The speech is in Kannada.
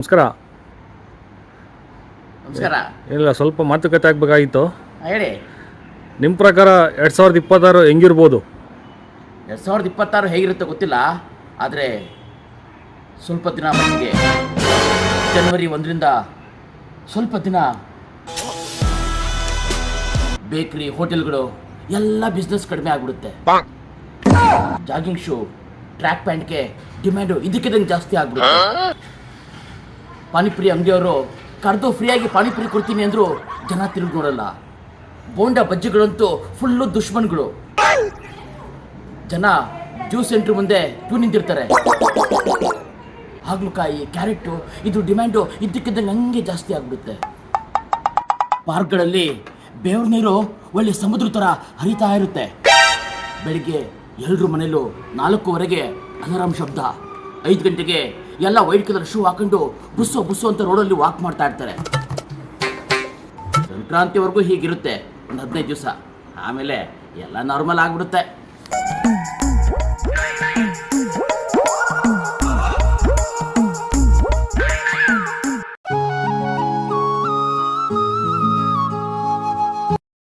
ನಮಸ್ಕಾರ. ನಮಸ್ಕಾರ. ಇಲ್ಲ ಸ್ವಲ್ಪ ಮಾತುಕತೆ ಆಗ್ಬೇಕಾಗಿತ್ತು. ಹೇಳಿ. ನಿಮ್ಮ ಪ್ರಕಾರ ಎರಡ್ ಸಾವಿರದ ಇಪ್ಪತ್ತಾರು ಹೆಂಗಿರ್ಬೋದು? ಎರಡ್ ಸಾವಿರದ ಇಪ್ಪತ್ತಾರು ಹೇಗಿರುತ್ತೆ ಗೊತ್ತಿಲ್ಲ ಆದರೆ ಸ್ವಲ್ಪ ದಿನ ಮನೆಗೆ ಜನವರಿ ಒಂದರಿಂದ ಸ್ವಲ್ಪ ದಿನ ಬೇಕರಿ ಹೋಟೆಲ್ಗಳು ಎಲ್ಲ ಬಿಸ್ನೆಸ್ ಕಡಿಮೆ ಆಗ್ಬಿಡುತ್ತೆ. ಜಾಗಿಂಗ್ ಶೂ ಟ್ರ್ಯಾಕ್ ಪ್ಯಾಂಟ್ಗೆ ಡಿಮ್ಯಾಂಡು ಇದಕ್ಕಿದಂಗೆ ಜಾಸ್ತಿ ಆಗ್ಬಿಡುತ್ತೆ. ಪಾನಿಪುರಿ ಅಂಗಡಿಯವರು ಕರೆದು ಫ್ರೀಯಾಗಿ ಪಾನಿಪುರಿ ಕೊಡ್ತೀನಿ ಅಂದ್ರು ಜನ ತಿರುಗಿ ನೋಡಲ್ಲ. ಬೋಂಡ ಬಜ್ಜಿಗಳಂತೂ ಫುಲ್ಲು ದುಶ್ಮನ್ಗಳು. ಜನ ಜ್ಯೂಸ್ ಸೆಂಟ್ರ್ ಮುಂದೆ ಟೂ ನಿಂತಿರ್ತಾರೆ. ಹಾಗಲಕಾಯಿ ಕ್ಯಾರೆಟು ಇದು ಡಿಮ್ಯಾಂಡು ಇದ್ದಕ್ಕಿದ್ದಂಗೆ ಹಂಗೆ ಜಾಸ್ತಿ ಆಗ್ಬಿಡುತ್ತೆ. ಪಾರ್ಕ್ಗಳಲ್ಲಿ ಬೇವ್ರ ನೀರು ಒಳ್ಳೆ ಸಮುದ್ರ ಥರ ಹರಿತಾ ಇರುತ್ತೆ. ಬೆಳಿಗ್ಗೆ ಎಲ್ಲರೂ ಮನೇಲೂ ನಾಲ್ಕೂವರೆಗೆ ಅಲಾರಾಮ್ ಶಬ್ದ. ಐದು ಗಂಟೆಗೆ ಎಲ್ಲ ವೈಟ್ ಕಲರ್ ಶೂ ಹಾಕೊಂಡು ಬುಸ್ಸು ಬುಸ್ಸು ಅಂತ ರೋಡಲ್ಲಿ ವಾಕ್ ಮಾಡ್ತಾ ಇರ್ತಾರೆ. ಸಂಕ್ರಾಂತಿವರೆಗೂ ಹೀಗಿರುತ್ತೆ. ಒಂದು ಹದಿನೈದು ದಿವಸ. ಆಮೇಲೆ ಎಲ್ಲ ನಾರ್ಮಲ್ ಆಗ್ಬಿಡುತ್ತೆ.